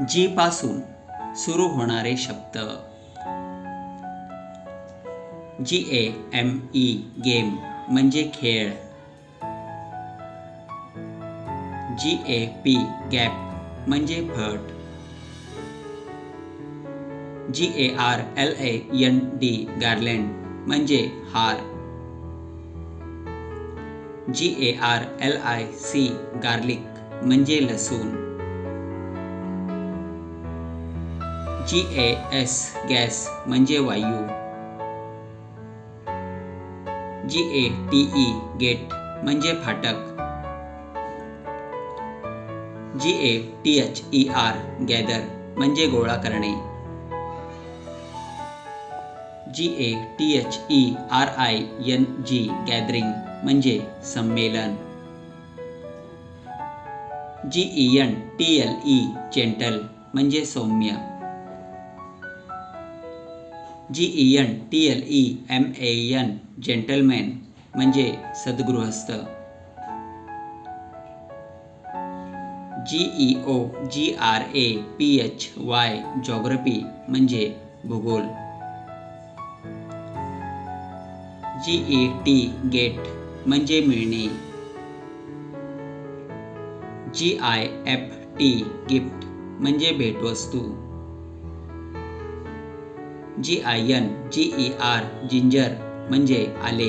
जी पासून सुरू होणारे शब्द. G A M E game म्हणजे खेळ. जी ए पी गॅप म्हणजे भट. G A R L A N D garland म्हणजे हार. G A R L I C garlic म्हणजे लसूण. जी ए एस गॅस म्हणजे वायू. G A T E gate म्हणजे फाटक. G A T H E R gather म्हणजे गोळा करणे. G A T H E R I N G gathering म्हणजे संमेलन. G E N T L E gentle म्हणजे सौम्य. G E N T L E M A N gentleman म्हणजे सद्गृहस्थ. G E O G R A P H Y geography म्हणजे भूगोल. G E T get म्हणजे मिळणे. G I F T gift म्हणजे भेटवस्तू. G I N G E R ginger म्हणजे आले.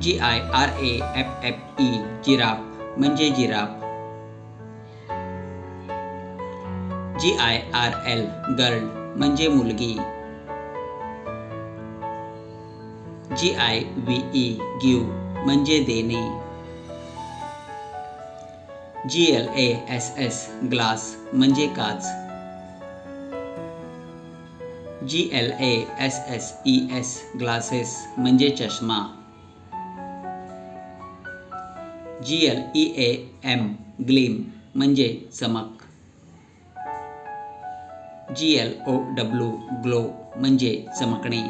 G I R A F F E giraffe म्हणजे giraffe. G I R L girl म्हणजे मुलगी. G I V E give म्हणजे देणे. G L A S S glass म्हणजे काच. G L A S S E S glasses म्हणजे चष्मा. G L E A M gleam म्हणजे चमक. G L O W glow म्हणजे चमकणे.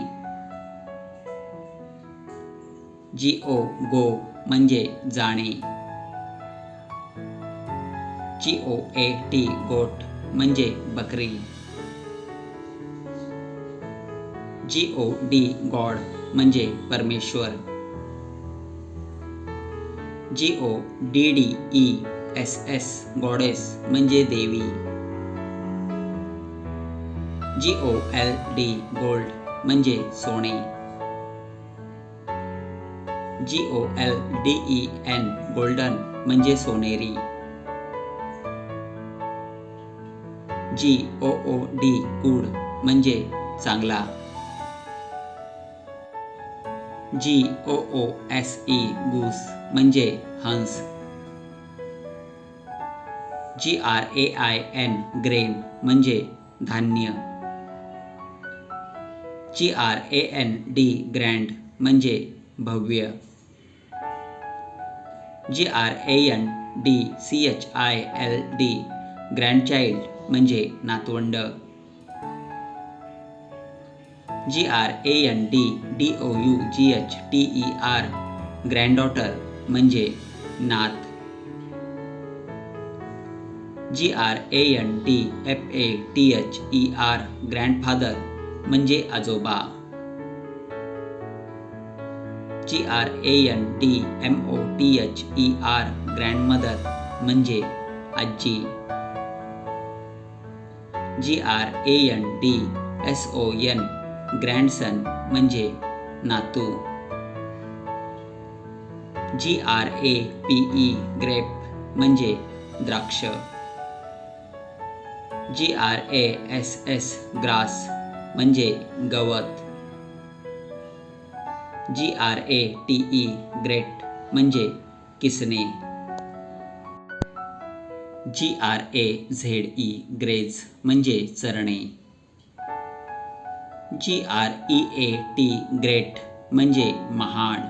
जी ओ गो म्हणजे जाणे. जी ओ ए टी गोट म्हणजे बकरी. जी ओ डी गॉड म्हणजे परमेश्वर. G O D D E S S goddess म्हणजे देवी. G O L D gold म्हणजे सोने. G O L D E N golden म्हणजे सोनेरी. G O O D good म्हणजे चांगला. G O O S E goose म्हणजे हंस. G R A I N grain म्हणजे धान्य. G R A N D grand म्हणजे भव्य. G R A N D C H I L D grandchild म्हणजे नातवंड. G R A N D D O U G H T E R granddaughter म्हणजे नात. G R A N D F A T H E R grandfather म्हणजे आजोबा. G R A N D M O T H E R grandmother म्हणजे आजी. G R A N D S O N grandson म्हणजे नातू. G R A P E grape म्हणजे द्राक्ष. G R A S S grass म्हणजे गवत. G R A T E grate म्हणजे किसने. G R A Z E graze म्हणजे चरणे. G R E A T great म्हणजे महान.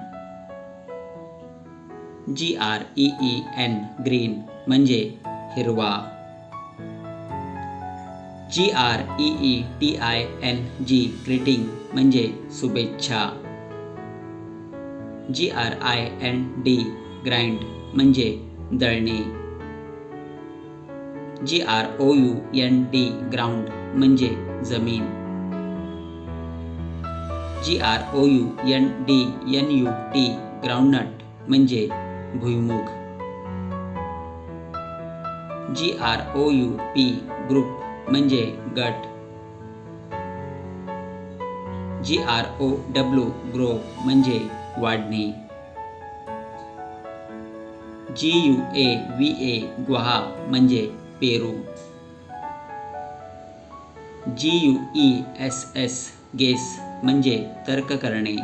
G R E E N green म्हणजे हिरवा. G R E E T I N G greeting म्हणजे शुभेच्छा. G R I N D grind म्हणजे दळणे. G R O U N D ground म्हणजे जमीन. G R O U N D N U T groundnut म्हणजे भुईमुग. G R O U P group म्हणजे गट. G R O W grow म्हणजे वाढणे. G U A V A guava म्हणजे पेरू. G U E S S guess. म्हणजे तर्क करणे.